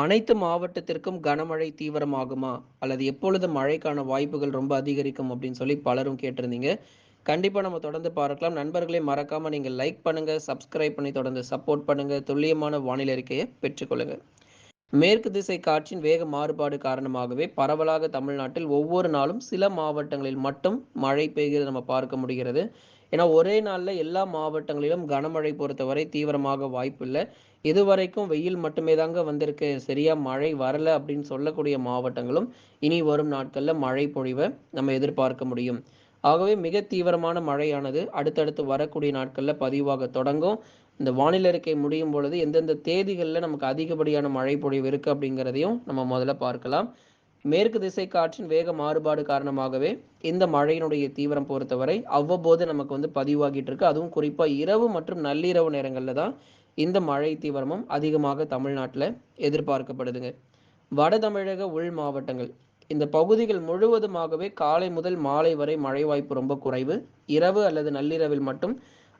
அனைத்து மாவட்டத்திற்கும் கனமழை தீவிரமாகுமா? அல்லது எப்பொழுது மழைக்கான வாய்ப்புகள் ரொம்ப அதிகரிக்கும் அப்படின்னு சொல்லி பலரும் கேட்டிருந்தீங்க. கண்டிப்பாக நம்ம தொடர்ந்து பார்க்கலாம். நண்பர்களே மறக்காம நீங்கள் லைக் பண்ணுங்க சப்ஸ்கிரைப் பண்ணி தொடர்ந்து சப்போர்ட் பண்ணுங்க. துல்லியமான வானிலை அறிக்கையை பெற்றுக்கொள்ளுங்க மேற்கு திசை காற்றின் வேக மாறுபாடு காரணமாகவே பரவலாக தமிழ்நாட்டில் ஒவ்வொரு நாளும் சில மாவட்டங்களில் மட்டும் மழை பெய்கிறது நம்ம பார்க்க முடிகிறது. ஏன்னா ஒரே நாளில் எல்லா மாவட்டங்களிலும் கனமழை பொறுத்தவரை தீவிரமாக வாய்ப்பு இல்லை இதுவரைக்கும் வெயில் மட்டுமே தாங்க வந்திருக்கு. சரியா மழை வரல அப்படின்னு சொல்லக்கூடிய மாவட்டங்களும் இனி வரும் நாட்களில் மழை பொழிவை நம்ம எதிர்பார்க்க முடியும். ஆகவே மிக தீவிரமான மழையானது அடுத்தடுத்து வரக்கூடிய நாட்களில் பதிவாக தொடங்கும். இந்த வானிலை அறிக்கை முடியும் பொழுது எந்தெந்த தேதிகளில் நமக்கு அதிகப்படியான மழை பொழிவு இருக்குது அப்படிங்கிறதையும் நம்ம முதல்ல பார்க்கலாம். மேற்கு திசை காற்றின் வேக மாறுபாடு காரணமாகவே இந்த மழையினுடைய தீவிரம் பொறுத்தவரை அவ்வப்போது நமக்கு வந்து பதிவாகிட்டு இருக்கு. அதுவும் குறிப்பாக இரவு மற்றும் நள்ளிரவு நேரங்களில் தான் இந்த மழை தீவிரமும் அதிகமாக தமிழ்நாட்டில் எதிர்பார்க்கப்படுதுங்க. வட தமிழக உள் மாவட்டங்கள். இந்த பகுதிகள் முழுவதுமாகவே காலை முதல் மாலை வரை மழை வாய்ப்பு ரொம்ப குறைவு. இரவு அல்லது நள்ளிரவில் மட்டும்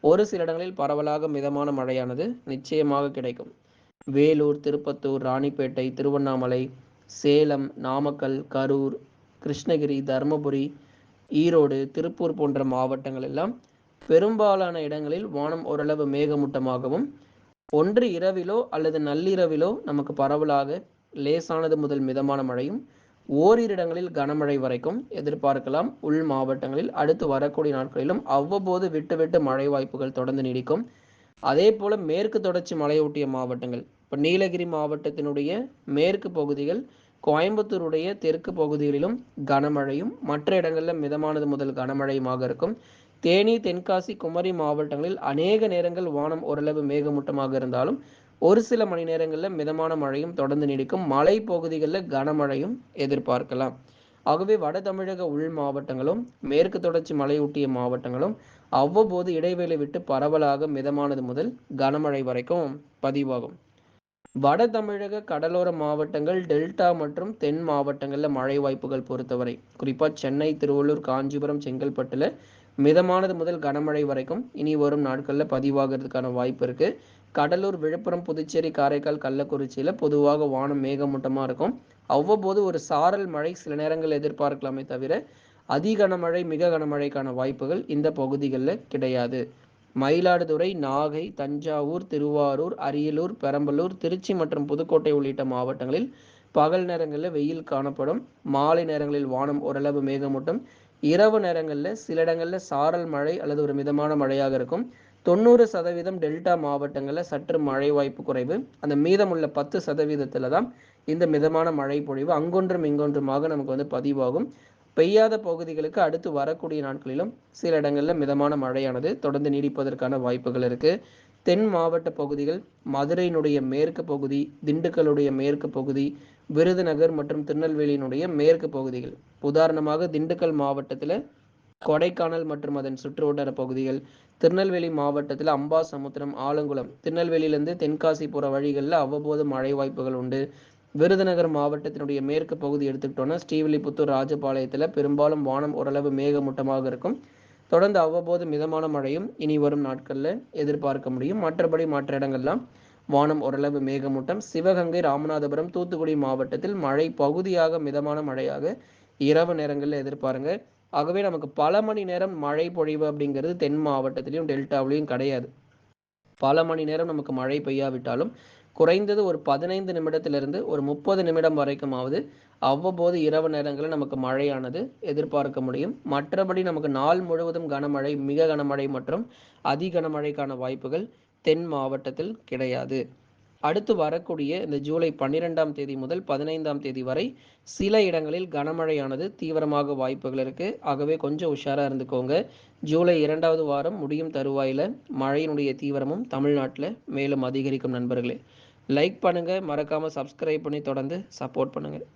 ஒரு சில இடங்களில் பரவலாக மிதமான மழையானது நிச்சயமாக கிடைக்கும். வேலூர் திருப்பத்தூர் ராணிப்பேட்டை திருவண்ணாமலை சேலம் நாமக்கல் கரூர் கிருஷ்ணகிரி தருமபுரி ஈரோடு திருப்பூர் போன்ற மாவட்டங்கள் எல்லாம் பெரும்பாலான இடங்களில் வானம் ஓரளவு மேகமூட்டமாகவும் ஒன்று இரவிலோ அல்லது நள்ளிரவிலோ நமக்கு பரவலாக லேசானது முதல் மிதமான மழையும் ஓரிரு இடங்களில் கனமழை வரைக்கும் எதிர்பார்க்கலாம். உள் மாவட்டங்களில் அடுத்து வரக்கூடிய நாட்களிலும் அவ்வப்போது விட்டு விட்டு மழை வாய்ப்புகள் தொடர்ந்து நீடிக்கும். அதே போல மேற்கு தொடர்ச்சி மலையொட்டிய மாவட்டங்கள் இப்போ நீலகிரி மாவட்டத்தினுடைய மேற்கு பகுதிகள் கோயம்புத்தூருடைய தெற்கு பகுதிகளிலும் கனமழையும் மற்ற இடங்களில் மிதமானது முதல் கனமழையுமாக இருக்கும். தேனி தென்காசி குமரி மாவட்டங்களில் அநேக நேரங்கள் வானம் ஓரளவு மேகமூட்டமாக இருந்தாலும் ஒரு சில மணி நேரங்களில் மிதமான மழையும் தொடர்ந்து நீடிக்கும். மலை பகுதிகளில் கனமழையும் எதிர்பார்க்கலாம். ஆகவே வட தமிழக உள் மாவட்டங்களும் மேற்கு தொடர்ச்சி மலையொட்டிய மாவட்டங்களும் அவ்வப்போது இடைவேளை விட்டு பரவலாக மிதமானது முதல் கனமழை வரைக்கும் பதிவாகும். வட தமிழக கடலோர மாவட்டங்கள் டெல்டா மற்றும் தென் மாவட்டங்களில் மழை வாய்ப்புகள் பொறுத்தவரை குறிப்பாக சென்னை திருவள்ளூர் காஞ்சிபுரம் செங்கல்பட்டில் மிதமானது முதல் கனமழை வரைக்கும் இனி வரும் நாட்களில் பதிவாகிறதுக்கான வாய்ப்பு இருக்குது கடலூர் விழுப்புரம் புதுச்சேரி காரைக்கால் கள்ளக்குறிச்சியில் பொதுவாக வானம் மேகமூட்டமாக இருக்கும். அவ்வப்போது ஒரு சாரல் மழை சில நேரங்கள் எதிர்பார்க்கலாமே தவிர அதி கனமழை மிக கனமழைக்கான வாய்ப்புகள் இந்த பகுதிகளில் கிடையாது. மயிலாடுதுறை நாகை தஞ்சாவூர் திருவாரூர் அரியலூர் பெரம்பலூர் திருச்சி மற்றும் புதுக்கோட்டை உள்ளிட்ட மாவட்டங்களில் பகல் நேரங்களில் வெயில் காணப்படும். மாலை நேரங்களில் வானம் ஓரளவு மேகமூட்டம். இரவு நேரங்களில் சில இடங்களில் சாரல் மழை அல்லது ஒரு மிதமான மழையாக இருக்கும். தொண்ணூறு சதவீதம் டெல்டா மாவட்டங்களில் சற்று மழை வாய்ப்பு குறைவு. அந்த மீதமுள்ள பத்து சதவீதத்தில் தான் இந்த மிதமான மழை பொழிவு அங்கொன்றும் இங்கொன்றுமாக நமக்கு வந்து பதிவாகும். பெய்யாத பகுதிகளுக்கு அடுத்து வரக்கூடிய நாட்களிலும் சில இடங்களில் மிதமான மழையானது தொடர்ந்து நீடிப்பதற்கான வாய்ப்புகள் இருக்கு. தென் மாவட்ட பகுதிகள் மதுரையினுடைய மேற்கு பகுதி திண்டுக்கலுடைய மேற்கு பகுதி விருதுநகர் மற்றும் திருநெல்வேலியினுடைய மேற்கு பகுதிகள். உதாரணமாக திண்டுக்கல் மாவட்டத்தில் கொடைக்கானல் மற்றும் அதன் சுற்றுவட்டார பகுதிகள் திருநெல்வேலி மாவட்டத்தில் அம்பாசமுத்திரம் ஆலங்குளம் திருநெல்வேலியிலிருந்து தென்காசி போகிற வழிகளில் அவ்வப்போது மழை வாய்ப்புகள் உண்டு. விருதுநகர் மாவட்டத்தினுடைய மேற்கு பகுதி எடுத்துக்கிட்டோன்னா ஸ்ரீவில்லிபுத்தூர் ராஜபாளையத்தில் பெரும்பாலும் வானம் ஓரளவு மேகமூட்டமாக இருக்கும். தொடர்ந்து அவ்வப்போது மிதமான மழையும் இனி வரும் நாட்களில் எதிர்பார்க்க முடியும். மற்றபடி மற்ற இடங்கள்லாம் வானம் ஓரளவு மேகமூட்டம். சிவகங்கை ராமநாதபுரம் தூத்துக்குடி மாவட்டத்தில் மழை பகுதியாக மிதமான மழையாக இரவு நேரங்களில் எதிர்பாருங்க. ஆகவே நமக்கு பல மணி நேரம் மழை பொழிவு அப்படிங்கிறது தென் மாவட்டத்திலையும் டெல்டாவிலையும் கிடையாது. பல மணி நேரம் நமக்கு மழை பெய்யாவிட்டாலும் குறைந்தது ஒரு பதினைந்து நிமிடத்திலிருந்து ஒரு முப்பது நிமிடம் வரைக்குமாவது அவ்வப்போது இரவு நேரங்களில் நமக்கு மழையானது எதிர்பார்க்க முடியும். மற்றபடி நமக்கு நாள் முழுவதும் கனமழை மிக கனமழை மற்றும் அதி கனமழைக்கான வாய்ப்புகள் தென் மாவட்டத்தில் கிடையாது. அடுத்து வரக்கூடிய இந்த ஜூலை பன்னிரெண்டாம் தேதி முதல் பதினைந்தாம் தேதி வரை சில இடங்களில் கனமழையானது தீவிரமாக வாய்ப்புகள் இருக்குது ஆகவே கொஞ்சம் உஷாராக இருந்துக்கோங்க. ஜூலை இரண்டாவது வாரம் முடியும் தருவாயில மழையினுடைய தீவிரமும் தமிழ்நாட்டில் மேலும் அதிகரிக்கும் நண்பர்களே. லைக் பண்ணுங்கள் மறக்காமல் சப்ஸ்கிரைப் பண்ணி தொடர்ந்து சப்போர்ட் பண்ணுங்கள்